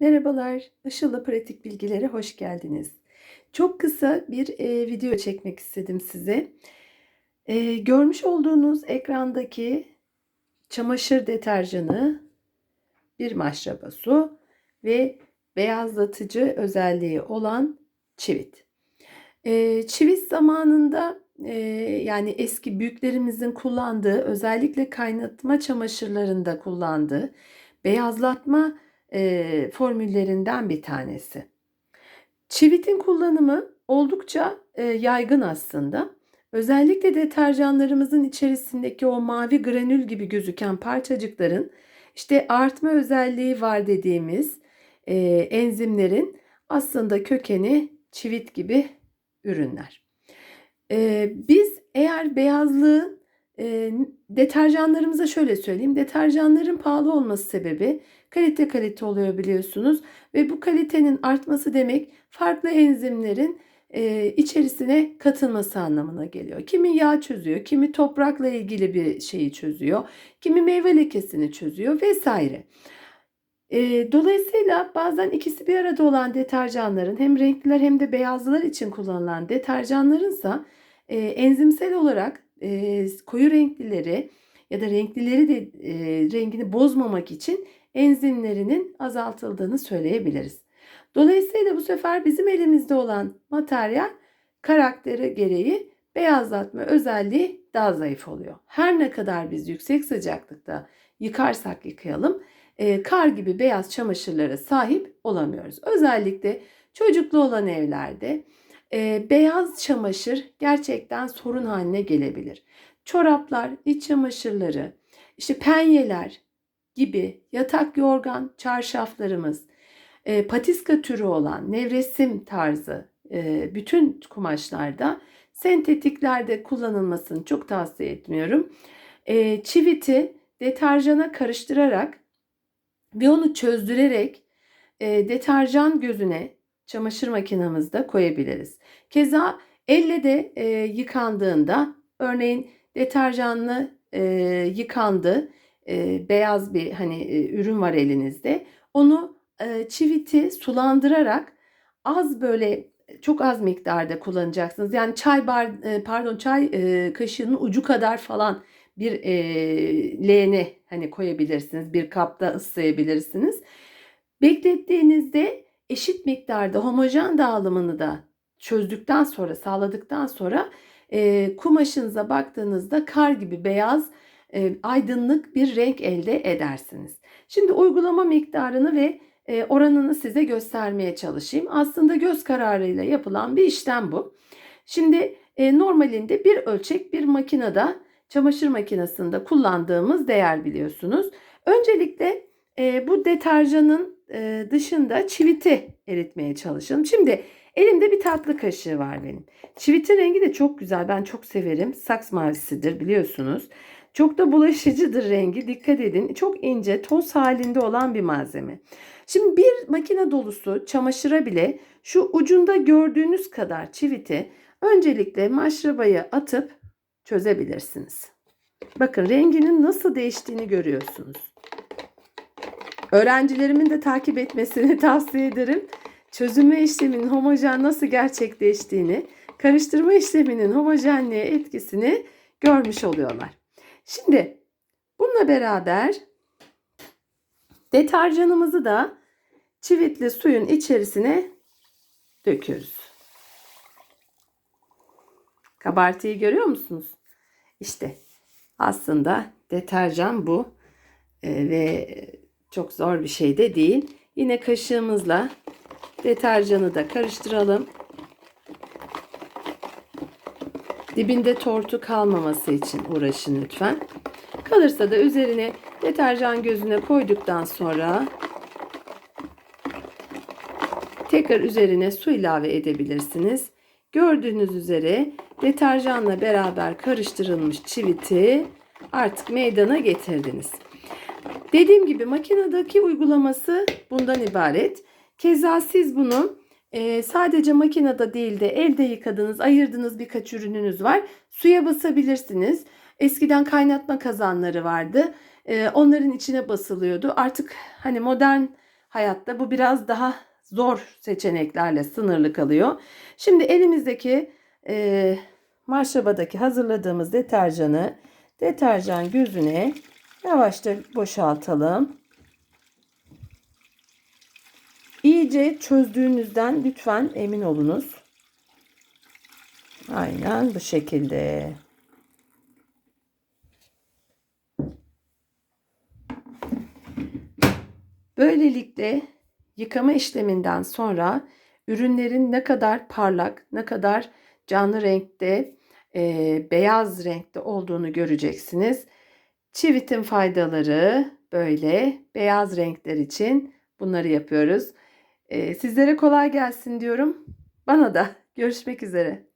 Merhabalar, Işıl'la Pratik Bilgilere hoş geldiniz. Çok kısa bir e, video çekmek istedim size. E, görmüş olduğunuz ekrandaki çamaşır deterjanı, bir maşraba su ve beyazlatıcı özelliği olan çivit. E, çivit zamanında e, yani eski büyüklerimizin kullandığı, özellikle kaynatma çamaşırlarında kullandığı beyazlatma e, formüllerinden bir tanesi. Çivitin kullanımı oldukça e, yaygın aslında. Özellikle deterjanlarımızın içerisindeki o mavi granül gibi gözüken parçacıkların işte artma özelliği var dediğimiz e, enzimlerin aslında kökeni çivit gibi ürünler. E, biz eğer beyazlığın e, deterjanlarımıza şöyle söyleyeyim. Deterjanların pahalı olması sebebi kalite kalite oluyor biliyorsunuz. Ve bu kalitenin artması demek farklı enzimlerin e, içerisine katılması anlamına geliyor. Kimi yağ çözüyor, kimi toprakla ilgili bir şeyi çözüyor, kimi meyve lekesini çözüyor vesaire. E, dolayısıyla bazen ikisi bir arada olan deterjanların hem renkliler hem de beyazlılar için kullanılan deterjanlarınsa e, enzimsel olarak e, koyu renklileri ya da renklileri de e, rengini bozmamak için enzimlerinin azaltıldığını söyleyebiliriz. Dolayısıyla bu sefer bizim elimizde olan materyal karakteri gereği beyazlatma özelliği daha zayıf oluyor. Her ne kadar biz yüksek sıcaklıkta yıkarsak yıkayalım e, kar gibi beyaz çamaşırlara sahip olamıyoruz. Özellikle çocuklu olan evlerde e, beyaz çamaşır gerçekten sorun haline gelebilir. Çoraplar, iç çamaşırları, işte penyeler gibi yatak yorgan çarşaflarımız, e, patiska türü olan nevresim tarzı e, bütün kumaşlarda sentetiklerde kullanılmasını çok tavsiye etmiyorum. E, çiviti deterjana karıştırarak ve onu çözdürerek e, deterjan gözüne çamaşır makinamızda koyabiliriz. Keza elle de e, yıkandığında örneğin deterjanlı e, yıkandı e, beyaz bir hani e, ürün var elinizde onu e, çiviti sulandırarak az böyle çok az miktarda kullanacaksınız. Yani çay bar e, pardon çay e, kaşığının ucu kadar falan bir e, leğene hani koyabilirsiniz. Bir kapta ıslayabilirsiniz. Beklettiğinizde eşit miktarda homojen dağılımını da çözdükten sonra sağladıktan sonra e, kumaşınıza baktığınızda kar gibi beyaz e, aydınlık bir renk elde edersiniz. Şimdi uygulama miktarını ve e, oranını size göstermeye çalışayım. Aslında göz kararıyla yapılan bir işlem bu. Şimdi e, normalinde bir ölçek bir makinede çamaşır makinesinde kullandığımız değer biliyorsunuz. Öncelikle e, bu deterjanın dışında çiviti eritmeye çalışalım. Şimdi elimde bir tatlı kaşığı var benim. Çivitin rengi de çok güzel. Ben çok severim. Saks mavisidir biliyorsunuz. Çok da bulaşıcıdır rengi. Dikkat edin. Çok ince, toz halinde olan bir malzeme. Şimdi bir makine dolusu çamaşıra bile şu ucunda gördüğünüz kadar çiviti öncelikle maşrabaya atıp çözebilirsiniz. Bakın renginin nasıl değiştiğini görüyorsunuz. Öğrencilerimin de takip etmesini tavsiye ederim. Çözülme işleminin homojen nasıl gerçekleştiğini, karıştırma işleminin homojenliğe etkisini görmüş oluyorlar. Şimdi bununla beraber deterjanımızı da çivitli suyun içerisine döküyoruz. Kabartıyı görüyor musunuz? İşte aslında deterjan bu ee, ve çok zor bir şey de değil. Yine kaşığımızla deterjanı da karıştıralım. Dibinde tortu kalmaması için uğraşın lütfen. Kalırsa da üzerine deterjan gözüne koyduktan sonra tekrar üzerine su ilave edebilirsiniz. Gördüğünüz üzere deterjanla beraber karıştırılmış çiviti artık meydana getirdiniz. Dediğim gibi makinedeki uygulaması bundan ibaret. Keza siz bunu e, sadece makinede değil de elde yıkadığınız, ayırdığınız birkaç ürününüz var. Suya basabilirsiniz. Eskiden kaynatma kazanları vardı. E, onların içine basılıyordu. Artık hani modern hayatta. Bu biraz daha zor seçeneklerle sınırlı kalıyor. Şimdi elimizdeki e, marşabadaki hazırladığımız deterjanı deterjan gözüne yavaşça boşaltalım. İyice çözdüğünüzden lütfen emin olunuz. Aynen bu şekilde. Böylelikle yıkama işleminden sonra ürünlerin ne kadar parlak, ne kadar canlı renkte, e, beyaz renkte olduğunu göreceksiniz. Çivitin faydaları böyle beyaz renkler için bunları yapıyoruz. Sizlere kolay gelsin diyorum. Bana da görüşmek üzere.